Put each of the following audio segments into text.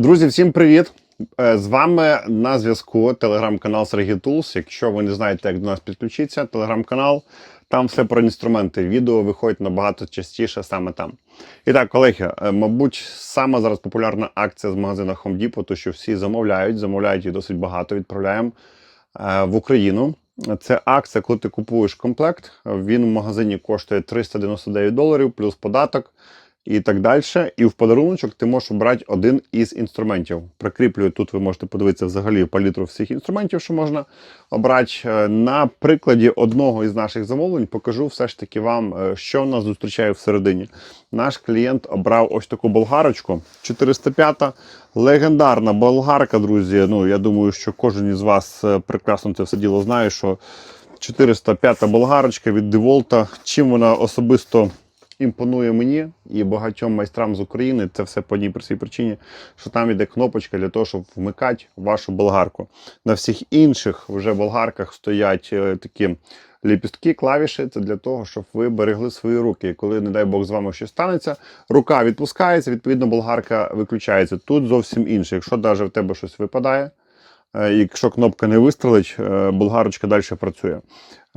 Друзі, всім привіт! Е, З вами на зв'язку телеграм-канал Сергій Тулс. Якщо ви не знаєте, як до нас підключитися, телеграм-канал, там все про інструменти. Відео виходять набагато частіше саме там. І так, колеги, е, мабуть, сама зараз популярна акція з магазина Home Depot, то що всі замовляють, замовляють їх досить багато, відправляємо е, в Україну. Це акція, коли ти купуєш комплект. Він в магазині коштує 399 доларів плюс податок і так далі. І в подаруночок ти можеш обрати один із інструментів. Прикріплюю тут, ви можете подивитися взагалі палітру всіх інструментів, що можна обрати. Е, На прикладі одного із наших замовлень покажу все ж таки вам, е, що нас зустрічає всередині. Наш клієнт обрав ось таку болгарочку 405 легендарна болгарка, друзі. Ну, я думаю, що кожен із вас е, прекрасно це все діло знає, що 405 болгарочка від DeWalt, чим вона особисто імпонує мені і багатьом майстрам з України. Це все по одній простій причині, що там іде кнопочка для того, щоб вмикати вашу болгарку. На всіх інших вже болгарках стоять е, такі ліпістки, клавіші. Це для того, щоб ви берегли свої руки. І коли, не дай Бог, з вами щось станеться, рука відпускається, відповідно, болгарка виключається. Тут зовсім інше. Якщо навіть в тебе щось випадає. е, Якщо кнопка не вистрелить, е, болгарочка далі працює.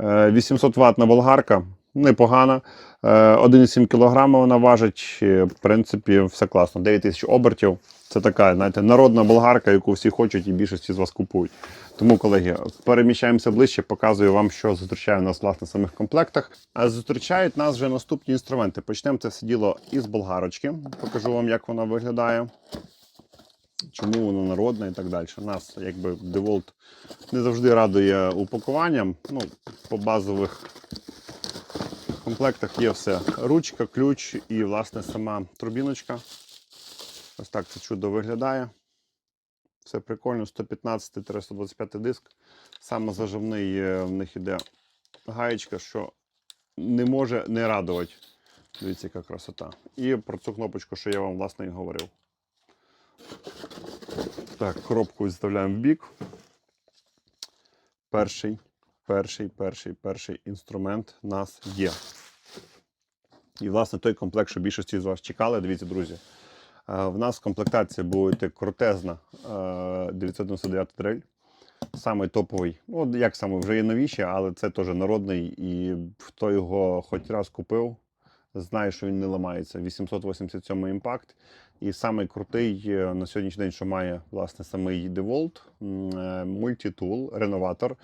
Е, 800 ватна болгарка непогана. Е, 1,7 кг вона важить. В принципі, все класно. 9 тисяч обертів. Це така, знаєте, народна болгарка, яку всі хочуть і більшості з вас купують. Тому, колеги, переміщаємося ближче, показую вам, що зустрічає нас власне в самих комплектах. А зустрічають нас вже наступні інструменти. Почнемо це все діло із болгарочки. Покажу вам, як вона виглядає. Чому воно народне і так далі. Нас, якби DeWalt не завжди радує упакуванням. Ну, по базових комплектах є все. Ручка, ключ і, власне, сама турбіночка. Ось так це чудо виглядає. Все прикольно, 115-125 диск. Саме заживний е, в них іде гаєчка, що не може не радувати. Дивіться, яка красота. І про цю кнопочку, що я вам власне і говорив. Так, коробку відставляємо в бік. Перший, перший, перший, перший інструмент нас є. І, власне, той комплект, що більшості з вас чекали, дивіться, друзі. е, В нас в комплектації буде крутезна е, 999 дрель. Самий топовий. Ну, як саме, вже є новіші, але це теж народний. І хто його хоч раз купив, знає, що він не ламається. 887 імпакт. І самий крутий е, на сьогоднішній день, що має власне самий DeWalt, е, мультитул, реноватор, е,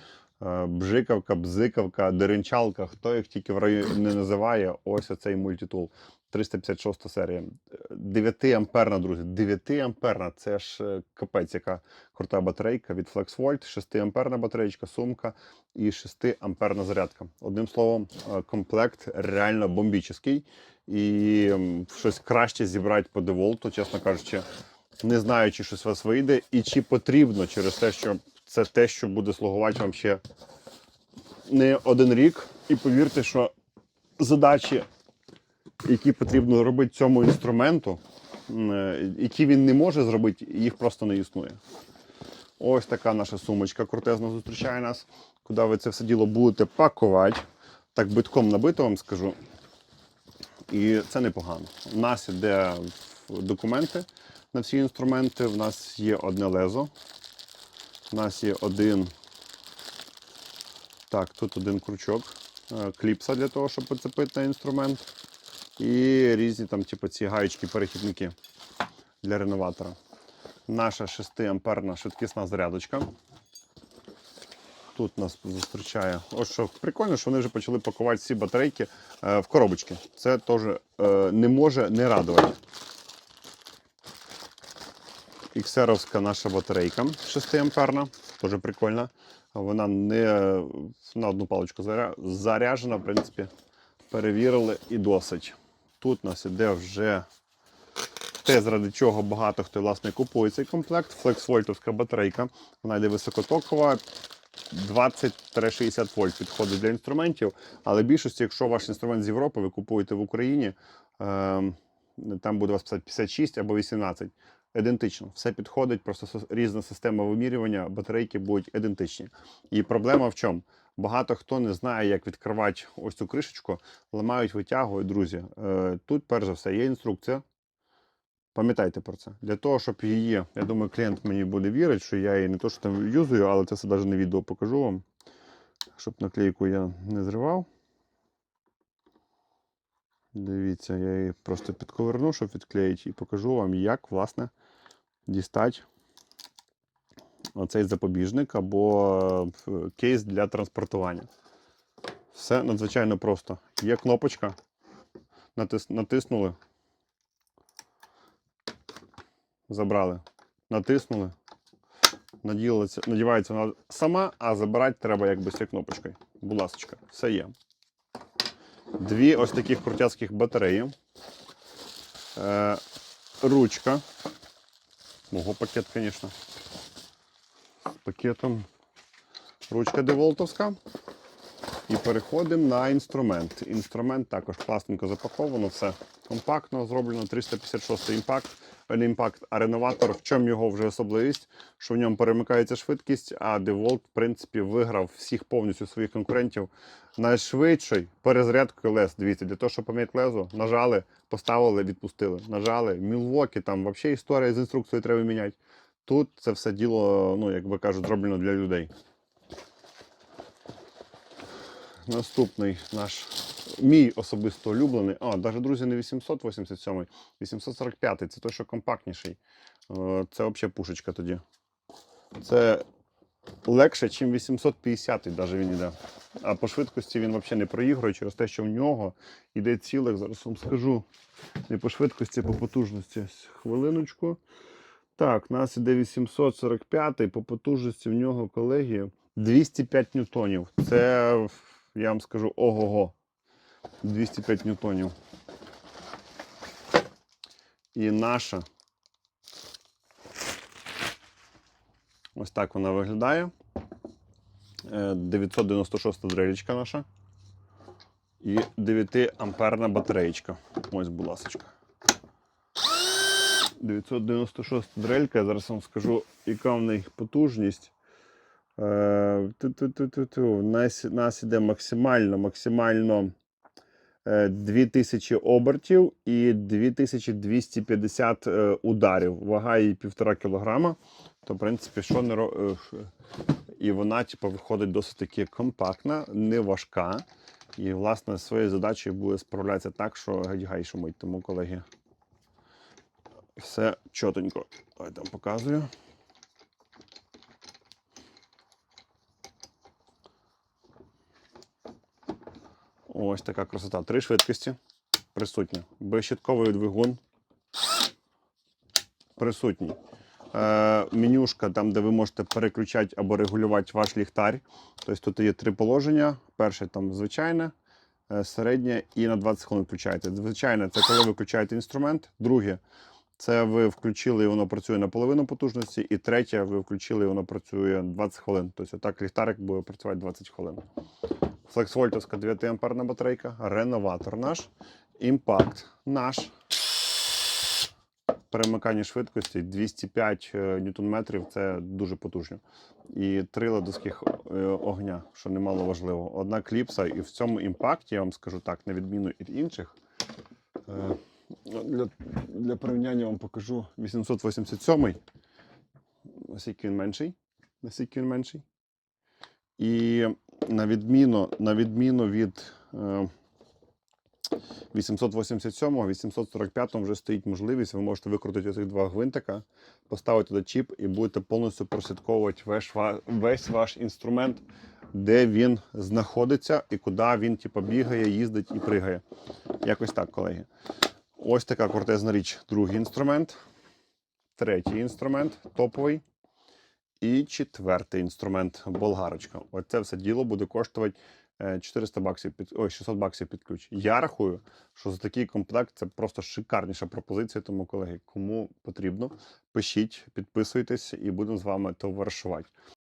бжикавка, бзикавка, деренчалка, хто їх тільки в районі не називає, ось оцей мультитул. 356 серія. 9 амперна, друзі. 9 амперна. Це ж е, капець, яка крута батарейка від FlexVolt, 6 амперна батареєчка, сумка і 6 амперна зарядка. Одним словом, е, комплект реально бомбічний. І щось краще зібрати по деволту, чесно кажучи, не знаю, чи щось у вас вийде, і чи потрібно через те, що це те, що буде слугувати вам ще не один рік. І повірте, що задачі, які потрібно робити цьому інструменту, е, які він не може зробити, їх просто не існує. Ось така наша сумочка крутезно зустрічає нас, куди ви це все діло будете пакувати. Так битком набито вам скажу. І це непогано. У нас іде документи на всі інструменти. У нас є одне лезо. У нас є один. Так, тут один крючок, е, кліпса для того, щоб поцепити на інструмент. І різні там, типу, ці гаєчки-перехідники для реноватора. Наша 6 амперна швидкісна зарядочка. Тут нас зустрічає. Ось що прикольно, що вони вже почали пакувати всі батарейки е, в коробочки. Це теж е, не може не радувати. Іксеровська наша батарейка 6 амперна, теж прикольна. Вона не на одну паличку заряджена, в принципі, перевірили і досить. Тут у нас іде вже те, заради чого багато хто власне купує цей комплект. Флексвольтовська батарейка. Вона йде високотокова. 20-60 вольт підходить для інструментів, але більшості, якщо ваш інструмент з Європи, ви купуєте в Україні, ем, там буде у вас писати 56 або 18. Ідентично, все підходить, просто різна система вимірювання, батарейки будуть ідентичні. І проблема в чому? Багато хто не знає, як відкривати ось цю кришечку, ламають, витягують, друзі. Е, Тут, перш за все, є інструкція. Пам'ятайте про це. Для того, щоб її, я думаю, клієнт мені буде вірити, що я її не то, що там юзую, але це все навіть на відео покажу вам, щоб наклейку я не зривав. Дивіться, я її просто підковерну, щоб відклеїти, і покажу вам, як, власне, дістати оцей запобіжник або е, кейс для транспортування. Все надзвичайно просто. Є кнопочка, натис... натиснули, забрали, натиснули, наділиться, надівається вона сама, а забирати треба якби з цією кнопочкою. Будь ласка, все є. Дві ось таких крутяцьких батареї. Е, ручка. Ого, пакет, звісно. З пакетом. Ручка деволтовська. І переходимо на інструмент. Інструмент також класненько запаковано, все компактно зроблено. 356 імпакт. Е, Не імпакт, а реноватор. В чому його вже особливість? Що в ньому перемикається швидкість, а DeWalt, в принципі, виграв всіх повністю своїх конкурентів найшвидший перезаряд колес. Дивіться, для того, щоб поміняти лезо, нажали, поставили, відпустили. Нажали. Мілвокі, там взагалі історія з інструкцією треба міняти. Тут це все діло, ну, як би кажуть, зроблено для людей. Наступний наш мій особисто улюблений. А, навіть, друзі, не 887, 845 це той, що компактніший. Е, Це взагалі пушечка тоді. Це легше, ніж 850 навіть він йде. А по швидкості він взагалі не проігрує через те, що в нього йде цілих, зараз вам скажу. Не по швидкості, а по потужності. Хвилиночку. Так, у нас іде 845, по потужності в нього, колеги, 205 ньютонів. Це, я вам скажу, ого-го. 205 ньютонів. І наша. Ось так вона виглядає. Е, 996 дрелічка наша. І 9 амперна батареєчка. Ось, будь ласка. 996 дрелька, я зараз вам скажу, яка в них потужність. Е, ту-ту-ту-ту-ту. У нас, у нас іде максимально, максимально е, 2000 обертів і 2250 е, ударів. Вага її 1,5 кг. То, в принципі, що не ро... е, І вона, типу, виходить досить таки компактна, не важка. І, власне, своєю задачею буде справлятися так, що геть гай шумить. Тому, колеги, все чотенько. Давайте вам показую. Ось така красота. Три швидкості присутні. Безщитковий двигун присутній. Е, менюшка, там, де ви можете переключати або регулювати ваш ліхтар. Тобто тут є три положення. Перше там звичайне, е, середнє і на 20 хвилин включаєте. Звичайне це коли ви включаєте інструмент. Друге це ви включили і воно працює на половину потужності. І третє, ви включили і воно працює 20 хвилин. Тобто так ліхтарик буде працювати 20 хвилин. Флексвольтовська 9 амперна батарейка, реноватор наш, імпакт наш. Перемикання швидкості 205 ньютон-метрів це дуже потужно. І три ладовських е, огня, що немало важливо. Одна кліпса, і в цьому імпакті, я вам скажу так, на відміну від інших. Е, Для, для порівняння вам покажу 887 наскільки він менший. Наскільки він менший. І на відміну, на відміну від е, 887 845 вже стоїть можливість, ви можете викрутити оцих два гвинтика, поставити туди чіп і будете повністю прослідковувати весь, весь ваш інструмент, де він знаходиться і куди він типу, бігає, їздить і пригає. Якось так, колеги. Ось така крутезна річ. Другий інструмент. Третій інструмент топовий. І четвертий інструмент болгарочка. Оце все діло буде коштувати е, 400 баксів під ой, 600 баксів під ключ. Я рахую, що за такий комплект це просто шикарніша пропозиція. Тому, колеги, кому потрібно, пишіть, підписуйтесь і будемо з вами товаришувати.